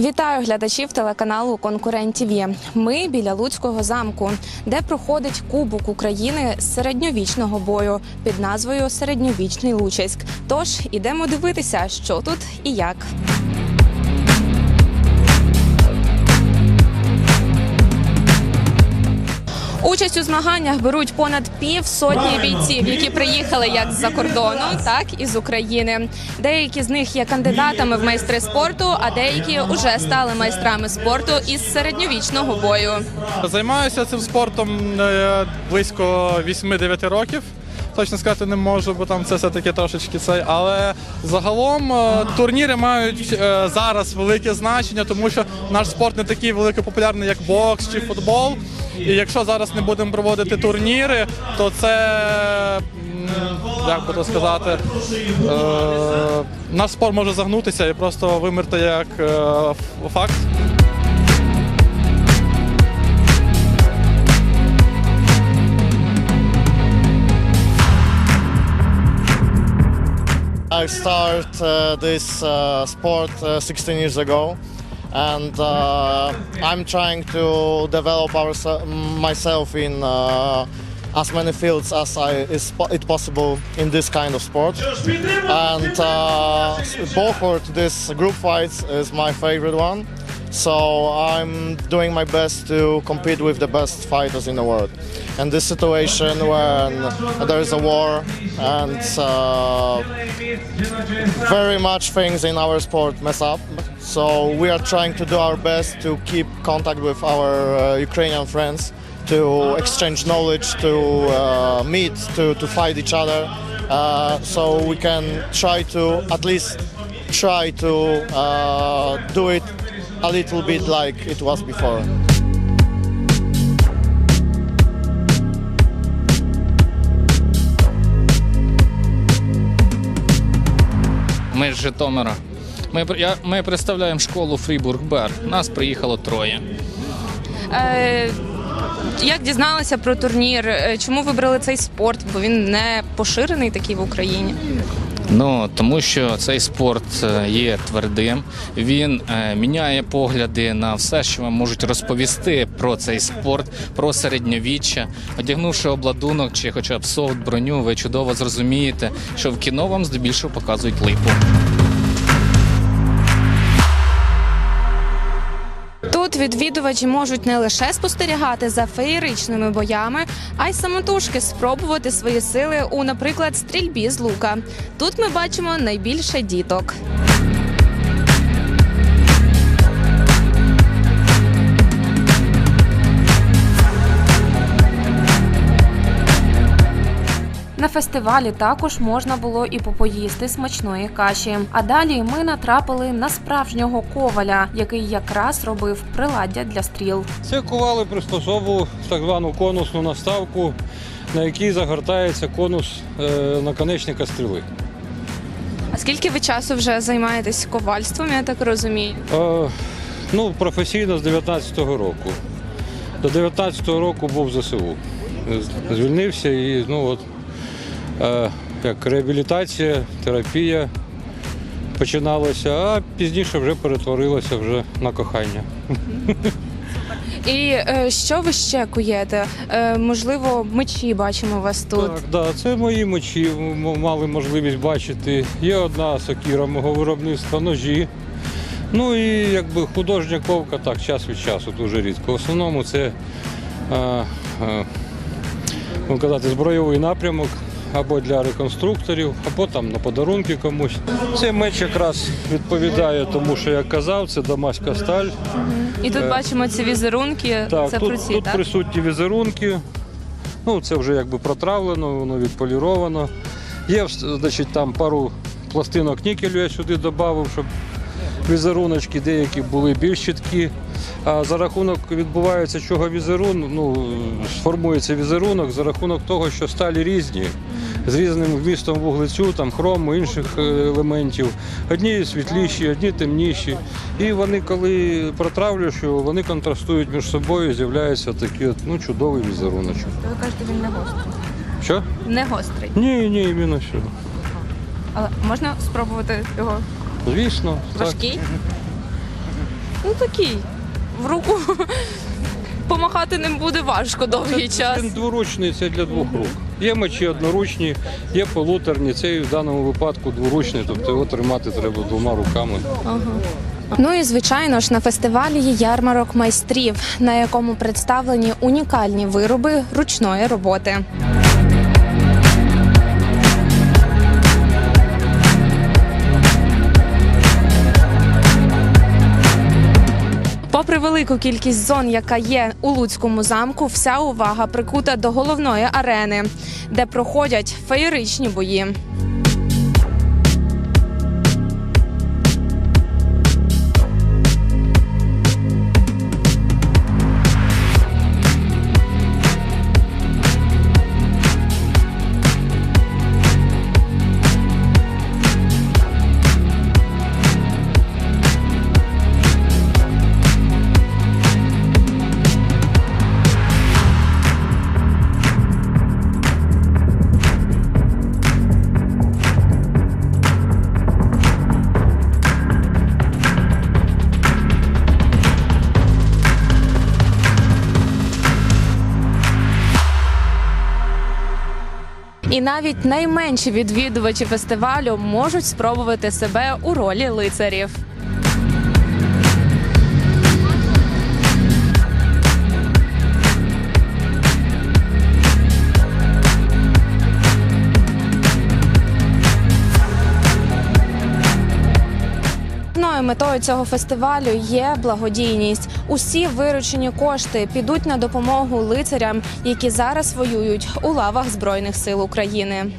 Вітаю глядачів телеканалу Конкурент ТВ. Ми біля Луцького замку, де проходить Кубок України з середньовічного бою під назвою Середньовічний Лучиськ. Тож ідемо дивитися, що тут і як. Участь у змаганнях беруть понад пів сотні бійців, які приїхали як з-за кордону, так і з України. Деякі з них є кандидатами в майстри спорту, а деякі вже стали майстрами спорту із середньовічного бою. Займаюся цим спортом е, близько 8-9 років. Точно сказати не можу, бо там це все-таки трошечки цей. Але загалом е, турніри мають е, зараз велике значення, тому що наш спорт не такий велико популярний, як бокс чи футбол. І якщо зараз не будемо проводити турніри, то це як би то сказати, е, наш спорт може загнутися і просто вимерти як е, факт. I started uh, this uh, sport uh, 16 years ago, and uh, I'm trying to develop myself in uh, as many fields as I, is it possible in this kind of sport. And uh, Beaufort, this group fights, is my favorite one. So I'm doing my best to compete with the best fighters in the world. And this situation when there is a war and uh, very much things in our sport mess up. So we are trying to do our best to keep contact with our uh, Ukrainian friends, to exchange knowledge, to uh, meet, to, to fight each other. Uh, so we can try to at least try to uh, do it a little bit like it was before. Ми з Житомира. Ми, я, ми представляємо школу Фрібург Бер. Нас приїхало троє. Е, як дізналися про турнір? Е, Чому вибрали цей спорт? Бо він не поширений такий в Україні. Ну тому що цей спорт е, є твердим. Він е, міняє погляди на все, що вам можуть розповісти про цей спорт, про середньовіччя. Одягнувши обладунок чи хоча б софт броню, ви чудово зрозумієте, що в кіно вам здебільшого показують липу. Відвідувачі можуть не лише спостерігати за феєричними боями, а й самотужки спробувати свої сили у, наприклад, стрільбі з лука. Тут ми бачимо найбільше діток. Фестивалі також можна було і попоїсти смачної каші. А далі ми натрапили на справжнього коваля, який якраз робив приладдя для стріл. Це ковали приспособу так звану конусну наставку, на якій загортається конус е, наконечника стріли. А скільки ви часу вже займаєтесь ковальством? Я так розумію. Е, ну, професійно з 19-го року. До 19-го року був в ЗСУ. Звільнився і ну, от, як реабілітація, терапія починалася, а пізніше вже перетворилося вже на кохання. І е, що ви ще куєте? Е, можливо, мечі бачимо у вас тут. Так, да, це мої мечі м- мали можливість бачити. Є одна сокіра мого виробництва, ножі. Ну і якби художня ковка так, час від часу, дуже рідко. В основному це е, е, казати, збройовий напрямок або для реконструкторів, або там на подарунки комусь. Цей меч якраз відповідає тому, що я казав, це дамаська сталь. І тут бачимо ці візерунки. Так, це тут, про тут так? присутні візерунки. Ну, це вже якби протравлено, воно відполіровано. Є значить, там пару пластинок нікелю я сюди додав, щоб візеруночки деякі були більш чіткі. А за рахунок відбувається чого візерунок, ну, сформується візерунок за рахунок того, що сталі різні, з різним вмістом вуглецю, там, хрому, інших е, елементів. Одні світліші, одні темніші. І вони, коли протравлюєш вони контрастують між собою, з'являється такий от, ну, чудовий візеруночок. Ви кажете, він не гострий. Що? Не гострий. Ні, ні, іменно що. Але можна спробувати його Звісно, так. важкий? Ну такий. В руку помахати ним буде важко довгий час. Він дворучний, це для двох рук. Є мечі одноручні, є полуторні, цей в даному випадку дворучний, тобто його тримати треба двома руками. Ну і звичайно ж на фестивалі є ярмарок майстрів, на якому представлені унікальні вироби ручної роботи. Попри велику кількість зон, яка є у Луцькому замку, вся увага прикута до головної арени, де проходять феєричні бої. І навіть найменші відвідувачі фестивалю можуть спробувати себе у ролі лицарів. Головною метою цього фестивалю є благодійність. Усі виручені кошти підуть на допомогу лицарям, які зараз воюють у лавах Збройних сил України.